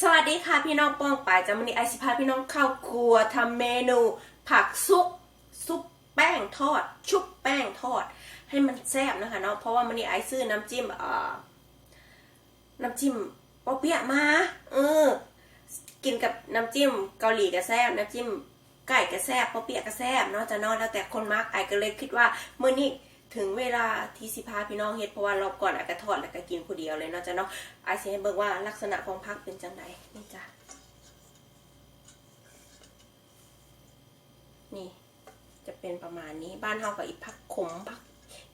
สวัสดีค่ะพี่น้องป้องปายจะมันนี้ไอซิพาพี่น้องเข้าครัวทำเมนู ผักซุปซุปแป้งทอด ชุบแป้งทอด ให้มันแซ่บนะคะเนาะเพราะว่ามันนี้ไอซื้อน้ำจิ้มเอ่อน้ำจิ้มปอเปี๊ยะมาเออกินกับน้ำจิ้มเกาหลีก็แซ่บน้ำจิ้มไก่ก็แซ่บปอเปี๊ยะก็แซ่บเนาะจะนอนแล้วแต่คนมักไอก็เลยคิดว่าเมื่อนี้ ถึงเวลาที่สิพาพี่น้องเฮ็ดเพราะว่ารอบก่อนไอก็ทอดแล้วก็กินผู้เดียวเลยเนาะจะเนาะไอสิให้เบิ่งว่าลักษณะของผักเป็นจังไดนี่จ้ะนี่จะเป็นประมาณนี้บ้านเฮากับอีผักขมผัก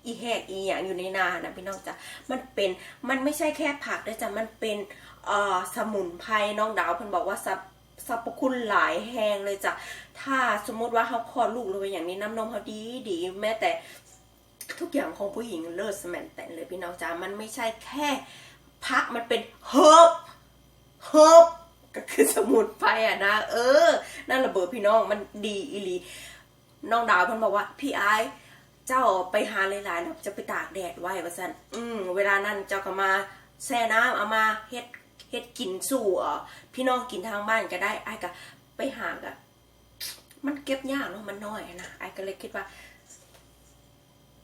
อีแหกอีอย่างอยู่ในนานะพี่น้องจ้ะมันเป็นมันไม่ใช่แค่ผักด้วยจ้ะมันเป็นเอ่อสมุนไพรน้องดาวเพิ่นบอกว่าสรรพสรรพคุณหลายแหงเลยจ้ะ ถ้าสมมติว่าเขาคลอดลูกเลยอย่างนี้น้ำนมเขาดีดีแม้แต่ ทุกอย่างของผู้หญิงเลิศสแมนแต่นเลยพี่น้องจ้ะมันไม่ใช่แค่พักมันเป็นเฮิบเฮิบก็คือสมุนไพรอะนะ เออ นั่นระเบิดพี่น้องมันดีอีหลีน้องดาวเพิ่นบอกว่า พี่ไอซ์เจ้าไปหาหลายๆแล้วจะไปตากแดดไว้ว่าซั่นอืมเวลานั้นเจ้าก็มาแช่น้ำเอามาเฮ็ดเฮ็ดกินสู่เออพี่น้องกินทางบ้านก็ได้ไอ้ก็ไปหากะมันเก็บยากเนาะมันน้อยนะไอ้ก็เลยคิดว่า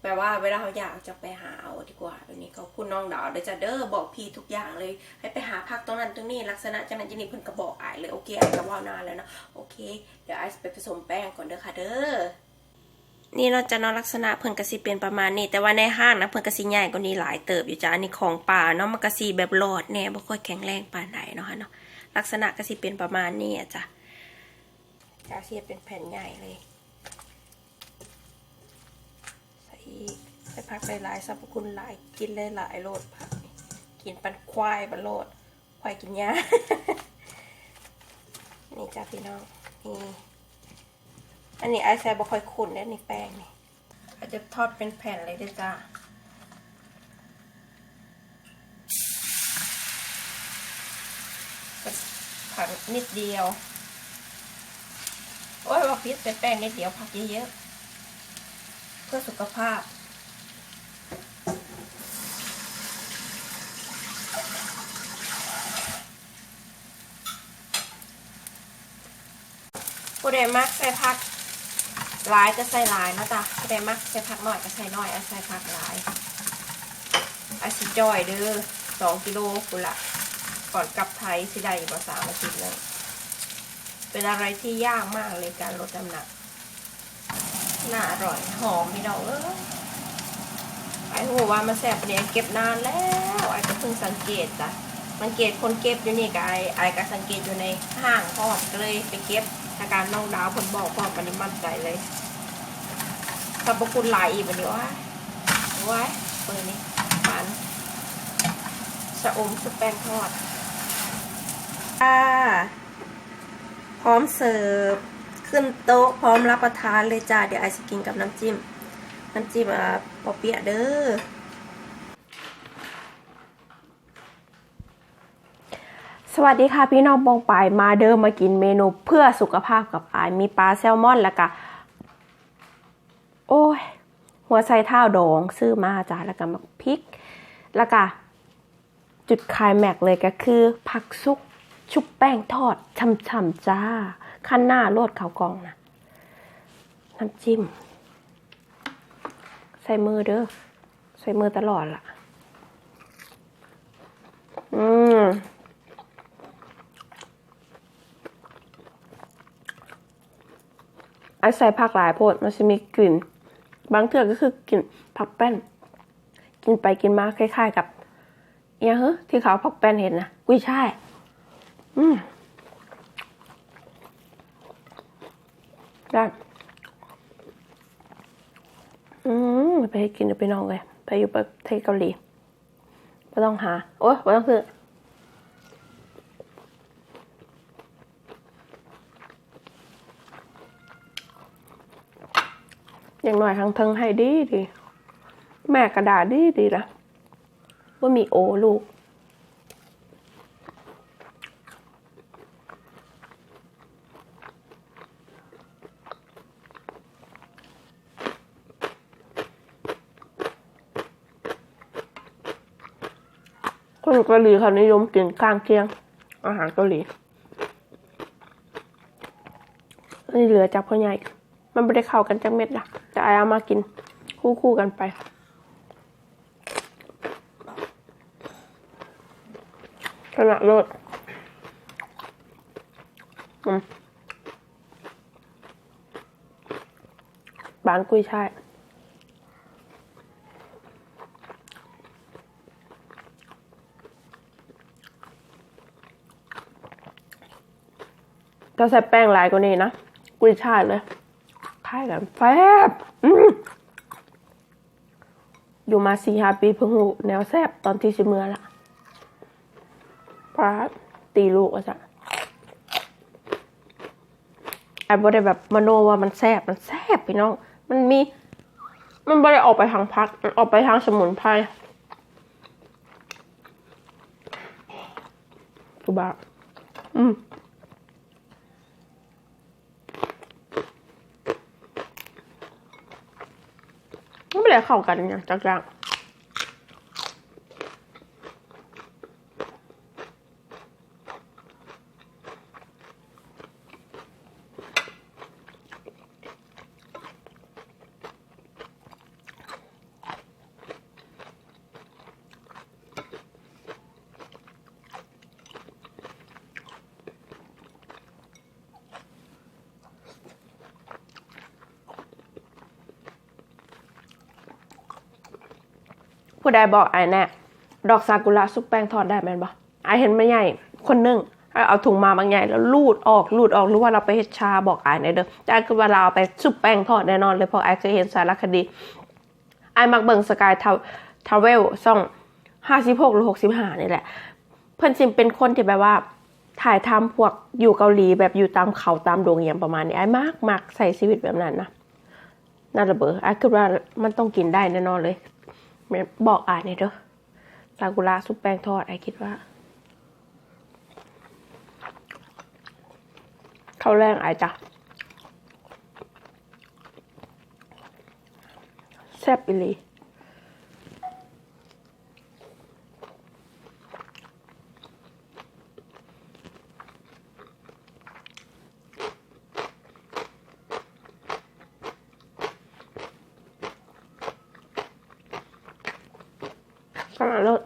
แปลว่าเวลาเขาอยากจะไปหาเอาดีกว่าแบบนี้เขาพูดน้องดาวเดี๋ยวจะเด้อบอกพี่ทุกอย่างเลย ให้ไปหาพักตรงนั้นตรงนี้ลักษณะจังนั้นจังนี้เพิ่นก็บอกไอ้ายเลยโอเคไอ้ายก็เว่านานแล้วเนาะโอเค เดี๋ยวไอซ์ไปผสมแป้งก่อนเด้อค่ะเด้อนี่เราจะนอนลักษณะเพิ่นกระสิเป็นประมาณนี้ แต่ว่าในห้างนะเพิ่นกระสิใหญ่กว่านี้หลายเติบอยู่จ้ะอันนี้ของป่าเนาะมันกะสิแบบหลอดแน่บ่ค่อยแข็งแรงปานใดเนาะเนาะลักษณะกระสิเป็นประมาณนี้อะจ้ะกระสิเป็นแผ่นใหญ่เลย ใส่อีกใส่ผักหลายๆสรรพคุณหลายกินหลายๆโลดผักนี่กินปันควายปันโลดควายกินหญ้านี่จ้ะพี่น้องนี่อันนี้ไอซ์ใส่บะค่อยขุ่นได้ในแป้งนี่อาจจะทอดเป็นแผ่นเลยเด้อจ้าผักนิดเดียว โอ้ยว่าพิษเป็นแป้งนิดเดียวผักเยอะๆ เพื่อสุขภาพ ผู้ใดมักใส่ผักหลายก็ใส่หลายนะจ๊ะผู้ใดมักใส่ผักหน่อยก็ใส่น้อยอาใส่ผักหลายอาสิจอยเด้อสองกิโลกุละก่อนกลับไทยสิได้อยู่ประสามอาทิตย์เลยเป็นอะไรที่ยากมากเลยการลดน้ำหนัก น่าอร่อยหอมพี่น้องเออไอ้หัวว่ามันแสบเนี่ยเก็บนานแล้วไอ้ก็เพิ่งสังเกตจ้ะสังเกตคนเก็บอยู่นี่กับไอ้ไอ้ก็สังเกตอยู่ในห้างพอดก็เลยไปเก็บอาการน้องดาวผลบอกพอมันนี้มั่นใจเลยขอบพระคุณหลายอีกวันนี้ว่าไว้เปิดนี่ปันชะอมชุบแป้งทอดอ่าพร้อมเสิร์ฟ ขึ้นโต๊ะพร้อมรับประทานเลยจ้า เดี๋ยวไอซ์กินกับน้ำจิ้ม น้ำจิ้มอ่าปอเปียะเด้อ สวัสดีค่ะพี่น้องบองปายมาเดิมมากินเมนูเพื่อสุขภาพกับไอมีปลาแซลมอนแล้วก็โอ้ย หัวไชเท้าดองซื้อมาจ้าแล้วก็มาพริก แล้วก็จุดคลายแม็กเลยก็คือ ผักซุกชุบแป้งทอดช่ำๆจ้า ขั้นหน้าโลดเขาวกองนะน้ำจิ้ม ใส่มือเด้อใส่มือตลอดล่ะ อืมไอใส่ผักหลายโพดมันจะมีกลิ่น บางเทื่อก็คือกลิ่นผักแป้น กินไปกินมาคล้ายๆกับเอียเฮ้ที่เขาผักแป้นเห็นนะกุ้ยช่าย อืม ได้อืมไปให้กินไปนองเลย ไปอยู่ประเทศเกาหลีไม่ต้องหา โอ้ยไม่ต้องซื้ออย่างหน่อยทางเทิงให้ดีดี แม่กระดาษดีดีละว่ามีโอลูก คนเกาหลีเขานิยมกินข้างเคียง อาหารเกาหลีนนี้เหลือจากพ่อใหญ่ มันไม่ได้เข้ากันจากเม็ดนะแต่เอามากินคู่คู่ๆกันไป ขนาดเลิศบานกุยช่าย ถ้าใส่แป้งลายกว่านี้นะกุยช่ายเลยคล้ายกันแฟบอยู่มาสี่ห้าปีเพิ่งรู้แนวแซบตอนที่สิเมือละพระตีลูกอะจ้ะไอ้บ่ได้แบบมโนว่ามันแซบมันแซบพี่น้อง มันมี มันบ่ได้ออกไปทางพักมันออกไปทางสมุนไพรตุบาอืม มันไม่ได้เข้ากันอย่างจักอย่าง ผู้ใดบอกไอ้แน่ดอกซากุระซุปแป้งทอดได้แม่นบ่ไอเห็นไม่ใหญ่คนหนึงไอเอาถุงมาบางใหญ่แล้วลูดออกลูดออกหรือว่าเราไปเฮ็ดชาบอกไอ้ในเด้อแต่ไอ้คือว่าเราเอาไปซุปแป้งทอดแน่นอนเลยเพราะไอ้เคยเห็นสารคดีไอ้มักเบิ่งสกายทาวเวลซ่องห้าสิบหกหรือหกสิบห้านี่แหละ เพิ่อนซิมเป็นคนที่แบบว่าถ่ายทำพวกอยู่เกาหลีแบบอยู่ตามเขาตามดวงเยี่ยมประมาณนี้ไอ้มากมากใส่ชีวิตแบบนั้นนะน่าระเบิดไอ้คือว่ามันต้องกินได้แน่นอนเลย บอกอ่านหน่อยเด้อซากุระซุปแป้งทอดไอคิดว่าเข้าวแรงไอจ้ะแซ่บอีลี ขนาด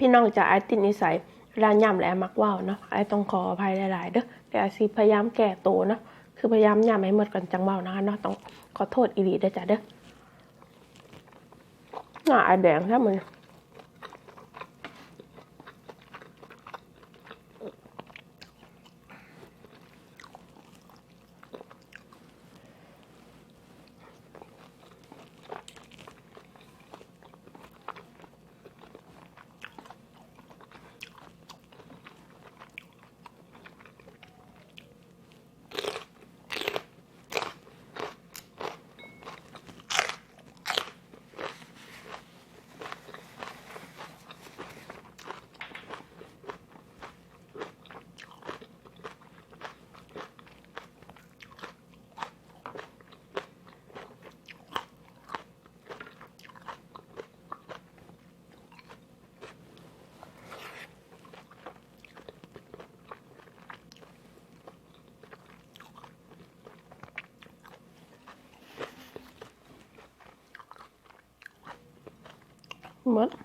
พี่น้องจะไอติดนิสัยเวลาย่ำและมักว่าวเนาะไอต้องขออภัยหลาย ๆ เด้อแต่ไอซีพยายามแก้ตัวเนาะคือพยายามย่ำให้หมดกันจังเว่านะคะเนาะต้องขอโทษอีหลีเด้อจ้ะเด้อหน้าไอแดงถ้ามัน ห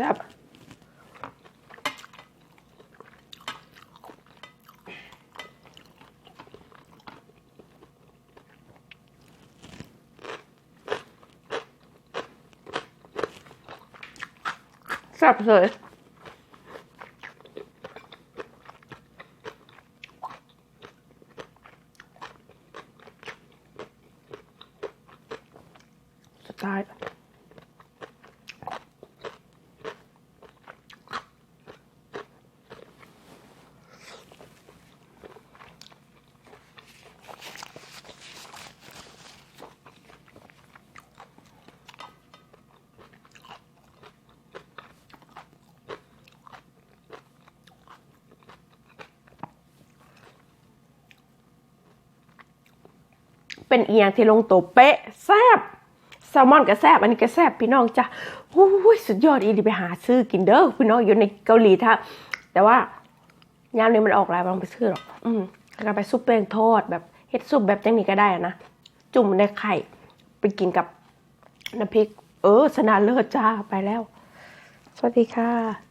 ซ่บแซ่บเลยสุดท้าย เป็นเอียงที่ลงตัวเป๊ะแซบแซลมอนก็แซบอันนี้ก็แซบพี่น้องจ้ะโอ้ยสุดยอดอีดีไปหาซื้อกินเด้อพี่น้องอยู่ในเกาหลีถ้าแต่ว่ายามนี้มันออกหลายบางไปซื้อหรอกอืมแล้วก็ไปซุปแป้งทอดแบบเฮ็ดซุปแบบจังนี้ก็ได้นะจุ่มในไข่ไปกินกับน้ำพริก เออสนาเลิศจ้าไปแล้ว สวัสดีค่ะ